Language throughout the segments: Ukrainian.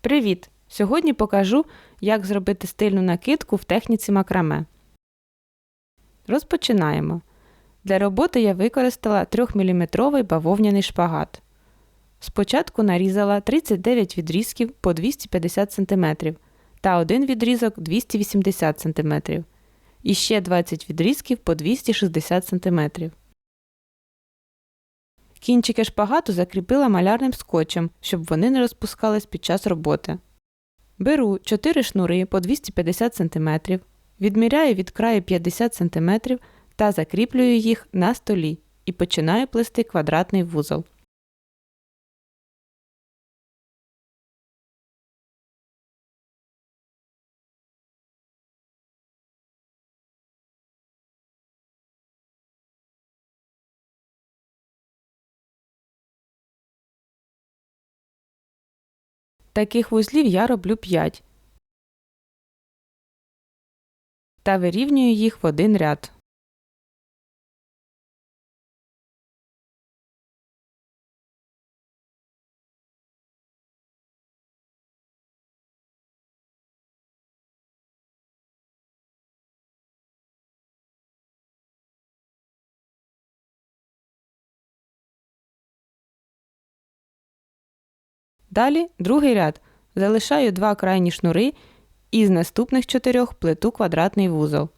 Привіт! Сьогодні покажу, як зробити стильну накидку в техніці макраме. Розпочинаємо. Для роботи я використала 3-мм бавовняний шпагат. Спочатку нарізала 39 відрізків по 250 см та один відрізок 280 см. І ще 20 відрізків по 260 см. Кінчики шпагату закріпила малярним скотчем, щоб вони не розпускались під час роботи. Беру 4 шнури по 250 см, відміряю від краю 50 см та закріплюю їх на столі і починаю плести квадратний вузол. Таких вузлів я роблю 5 та вирівнюю їх в один ряд. Далі другий ряд. Залишаю два крайні шнури і з наступних чотирьох плету квадратний вузол.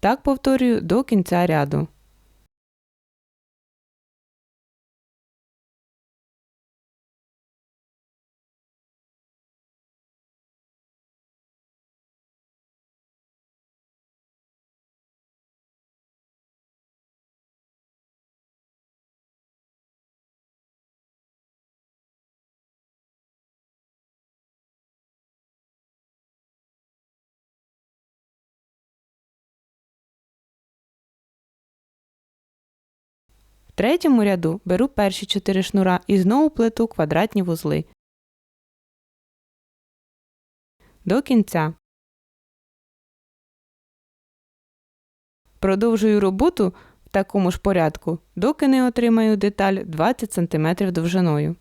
Так повторюю до кінця ряду. В третьому ряду беру перші 4 шнура і знову плету квадратні вузли. До кінця. Продовжую роботу в такому ж порядку, доки не отримаю деталь 20 см довжиною.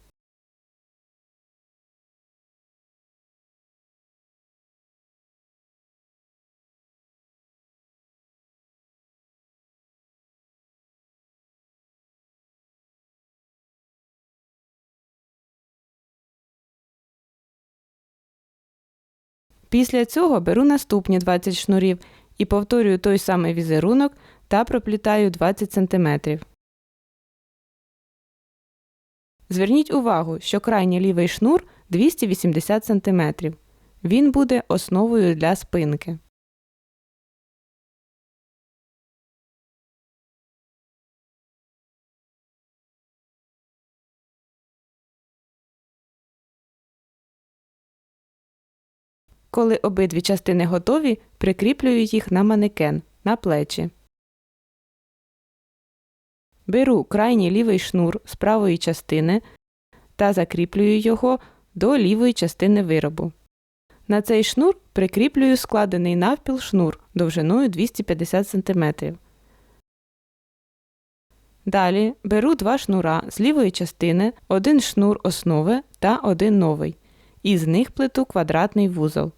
Після цього беру наступні 20 шнурів і повторюю той самий візерунок та проплітаю 20 см. Зверніть увагу, що крайній лівий шнур 280 см. Він буде основою для спинки. Коли обидві частини готові, прикріплюю їх на манекен на плечі. Беру крайній лівий шнур з правої частини та закріплюю його до лівої частини виробу. На цей шнур прикріплюю складений навпіл шнур довжиною 250 см. Далі беру два шнура з лівої частини, один шнур основи та один новий. І з них плету квадратний вузол.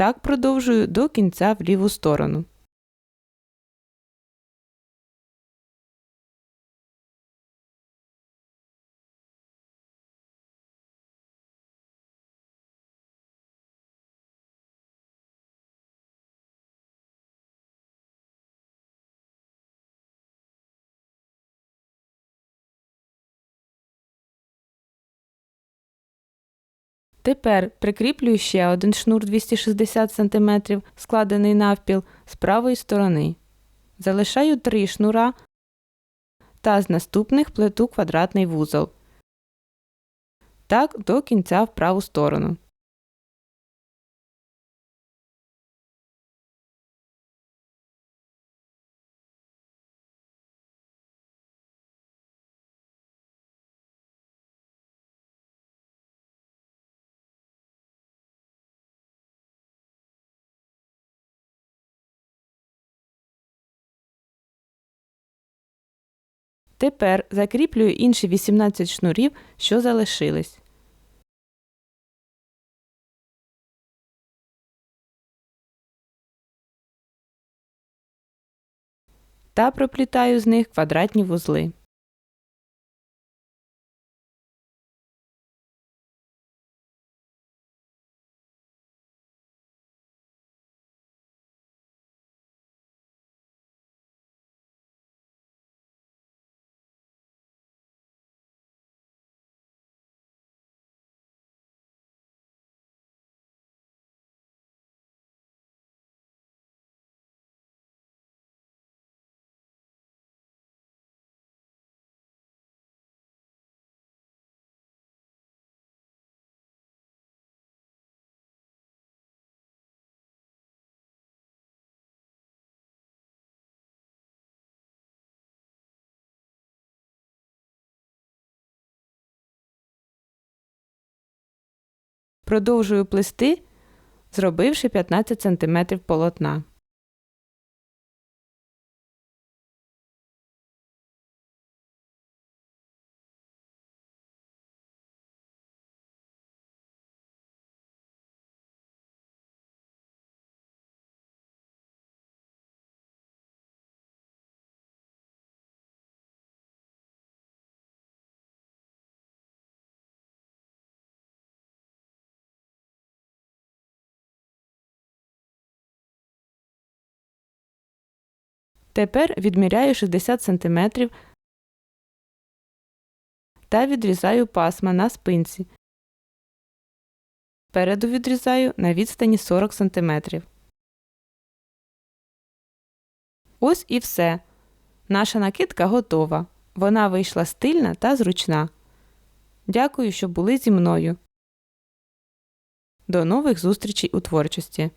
Так продовжую до кінця в ліву сторону. Тепер прикріплюю ще один шнур 260 см, складений навпіл з правої сторони. Залишаю три шнура та з наступних плету квадратний вузол. Так до кінця в праву сторону. Тепер закріплюю інші 18 шнурів, що залишились. Та проплітаю з них квадратні вузли. Продовжую плести, зробивши 15 см полотна. Тепер відміряю 60 см та відрізаю пасма на спинці. Спереду відрізаю на відстані 40 см. Ось і все. Наша накидка готова. Вона вийшла стильна та зручна. Дякую, що були зі мною. До нових зустрічей у творчості!